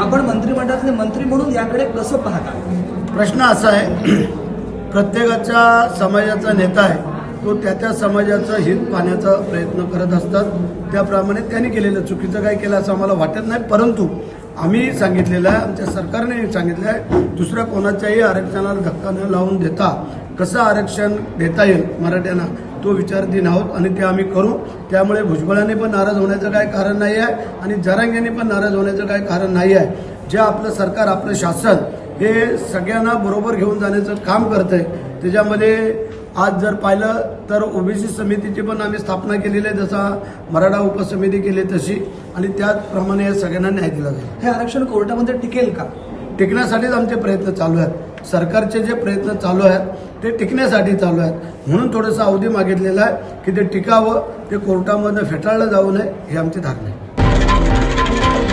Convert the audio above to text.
आपण मंत्रिमंडळातले मंत्री म्हणून याकडे कसं पाहता? प्रश्न असा आहे प्रत्येकाच्या समाजाचा नेता आहे तो त्या त्या समाजाचं हित पाहण्याचा प्रयत्न करत असतात. त्याप्रमाणे त्यांनी केलेलं चुकीचं काय केलं असं आम्हाला वाटत नाही परंतु आम्ही सांगितलेलं आहे आमच्या सरकारने सांगितलं आहे दुसऱ्या कोणाच्याही आरक्षणाला धक्का न लावून देता कसं आरक्षण देता येईल मराठ्यांना तो विचारधीन आहोत आणि ते आम्ही करू. त्यामुळे भुजबळाने पण नाराज होण्याचं काय कारण नाही आहे आणि जरांग्यांनी पण नाराज होण्याचं काय कारण नाही आहे जे आपलं सरकार आपलं शासन हे सगळ्यांना बरोबर घेऊन जाण्याचं काम करतं आहे त्याच्यामध्ये आज जर पाहिलं तर ओबीसी समितीची पण आम्ही स्थापना केलेली आहे जसा मराठा उपसमिती केली तशी. आणि त्याचप्रमाणे या सगळ्यांना न्याय दिला जाईल. हे आरक्षण कोर्टामध्ये टिकेल का? टिकण्यासाठीच आमचे प्रयत्न चालू आहेत. सरकारचे जे प्रयत्न चालू आहेत ते टिकण्यासाठी चालू आहेत. म्हणून थोडंसं अवधी मागितलेला आहे की ते टिकावं ते कोर्टामध्ये फेटाळलं जाऊ नये हे आमची धारणा आहे.